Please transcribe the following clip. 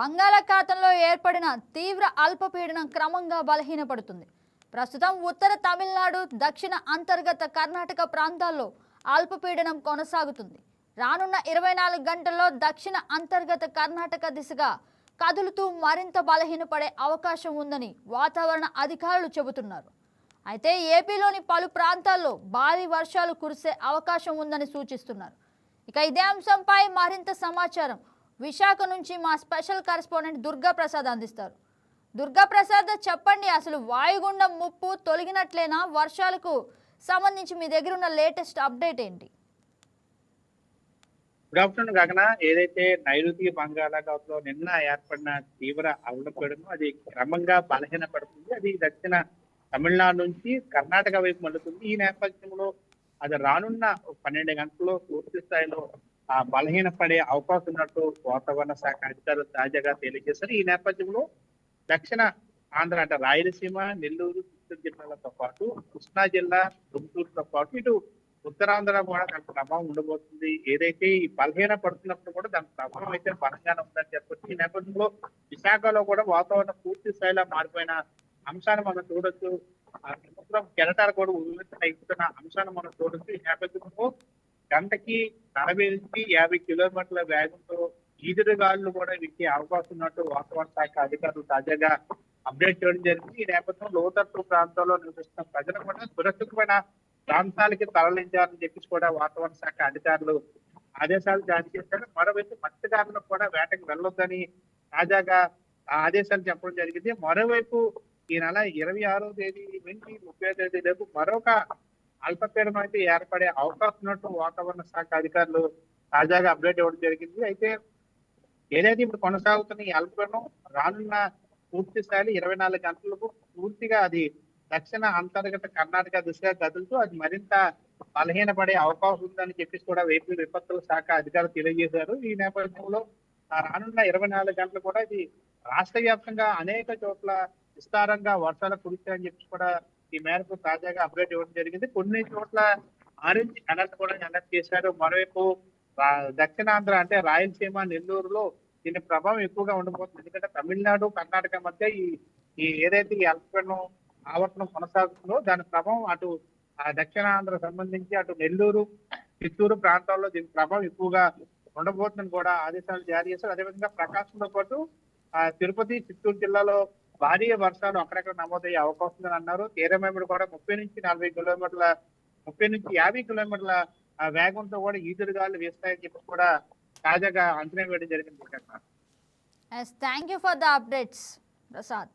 బంగాళాఖాతంలో ఏర్పడిన తీవ్ర అల్పపీడనం క్రమంగా బలహీనపడుతుంది. ప్రస్తుతం ఉత్తర తమిళనాడు దక్షిణ అంతర్గత కర్ణాటక ప్రాంతాల్లో అల్పపీడనం కొనసాగుతుంది. రానున్న ఇరవై నాలుగు గంటల్లో దక్షిణ అంతర్గత కర్ణాటక దిశగా కదులుతూ మరింత బలహీనపడే అవకాశం ఉందని వాతావరణ అధికారులు చెబుతున్నారు. అయితే ఏపీలోని పలు ప్రాంతాల్లో భారీ వర్షాలు కురిసే అవకాశం ఉందని సూచిస్తున్నారు. ఇక ఇదే అంశంపై మరింత సమాచారం విశాఖ నుంచి మా స్పెషల్ కరెస్పాండెంట్ దుర్గా ప్రసాద్ అందిస్తారు. దుర్గా ప్రసాద్ చెప్పండి అసలు వాయుగుండం ముప్పు తొలగినట్లేనా? వర్షాలకు సంబంధించి మీ దగ్గర ఉన్న లేటెస్ట్ అప్డేట్ ఏంటి? గుడ్ ఆఫ్టర్నూన్ గగన ఏదైతే నైరుతి బంగాళాఖాతంలో నిన్న ఏర్పడిన తీవ్ర అల్పపీడనం అది క్రమంగా బలహీనపడుతుంది. అది దక్షిణ తమిళనాడు నుంచి కర్ణాటక వైపు మళ్ళుతుంది. ఈ నేపథ్యంలో అది రానున్న పన్నెండు గంటల్లో పూర్తి స్థాయిలో బలహీనపడే అవకాశం ఉన్నట్టు వాతావరణ శాఖ అధికారులు తాజాగా తెలియజేశారు. ఈ నేపథ్యంలో దక్షిణ ఆంధ్ర అంటే రాయలసీమ నెల్లూరు చిత్తూరు జిల్లాలతో పాటు కృష్ణా జిల్లా గుంటూరుతో పాటు ఇటు ఉత్తరాంధ్ర కూడా దాని ప్రభావం ఉండబోతుంది. ఏదైతే ఈ బలహీన పడుతున్నప్పుడు కూడా దాని ప్రభావం అయితే బలంగానే ఉందని చెప్పొచ్చు. ఈ నేపథ్యంలో విశాఖలో కూడా వాతావరణం పూర్తి స్థాయిలో మారిపోయిన అంశాన్ని మనం చూడొచ్చు. సముద్రం కెరటాలు కూడా ఉల్లిఖన ఎక్కుతున్న అంశాన్ని మనం చూడొచ్చు. ఈ నేపథ్యంలో గంటకి నలభై నుంచి యాభై కిలోమీటర్ల వేగంతో ఈదురుగాళ్ళు కూడా వీకే అవకాశం ఉన్నట్టు వాతావరణ శాఖ అధికారులు తాజాగా అప్డేట్ చేయడం జరిగింది. ఈ నేపథ్యంలో లోతట్టు ప్రాంతాల్లో నివసిస్తున్న ప్రజలు కూడా సురక్షితమైన ప్రాంతాలకి తరలించాలని చెప్పేసి కూడా వాతావరణ శాఖ అధికారులు ఆదేశాలు జారీ చేశారు. మరోవైపు మత్స్యకారులకు కూడా వేటకు వెళ్ళొద్దని తాజాగా ఆ ఆదేశాలు చెప్పడం జరిగింది. మరోవైపు ఈ నెల ఇరవై ఆరో తేదీ నుంచి ముప్పై తేదీ రేపు మరొక అల్పపీడనం అయితే ఏర్పడే అవకాశం ఉన్నట్టు వాతావరణ శాఖ అధికారులు తాజాగా అప్డేట్ ఇవ్వడం జరిగింది. అయితే ఏదైతే ఇప్పుడు కొనసాగుతున్న ఈ అల్పపీడనం రానున్న పూర్తి స్థాయిలో ఇరవై నాలుగు గంటలకు పూర్తిగా అది దక్షిణ అంతర్గత కర్ణాటక దిశగా కదులుతూ అది మరింత బలహీనపడే అవకాశం ఉందని చెప్పేసి కూడా ఏపీ విపత్తుల శాఖ అధికారులు తెలియజేశారు. ఈ నేపథ్యంలో రానున్న ఇరవై నాలుగు గంటలు కూడా ఇది రాష్ట్ర వ్యాప్తంగా అనేక చోట్ల విస్తారంగా వర్షాలు కురుస్తాయని చెప్పి కూడా ఈ మేరకు తాజాగా అప్డేట్ ఇవ్వడం జరిగింది. కొన్ని చోట్ల ఆరెంజ్ అలర్ట్ కూడా అలర్ట్ చేశారు. మరోవైపు దక్షిణాంధ్ర అంటే రాయలసీమ నెల్లూరులో దీని ప్రభావం ఎక్కువగా ఉండబోతుంది. ఎందుకంటే తమిళనాడు కర్ణాటక మధ్య ఈ ఈ ఏదైతే ఈ అల్పపీడనం ఆవర్తనం కొనసాగుతుందో దాని ప్రభావం అటు దక్షిణాంధ్ర సంబంధించి అటు నెల్లూరు చిత్తూరు ప్రాంతాల్లో దీని ప్రభావం ఎక్కువగా ఉండబోతుందని కూడా ఆదేశాలు జారీ చేశారు. అదేవిధంగా ప్రకాశంతో పాటు ఆ తిరుపతి చిత్తూరు జిల్లాలో భారీ వర్షాలు అక్కడక్కడ నమోదయ్యే అవకాశం ఉందని అన్నారు. తీరమేముడు కూడా ముప్పై నుంచి నలభై కిలోమీటర్ల ముప్పై నుంచి యాభై కిలోమీటర్ల వేగంతో కూడా ఈదురుగాలు వేస్తాయని చెప్పి కూడా తాజాగా అంచనా వేయడం జరిగింది thank you for the updates Prasad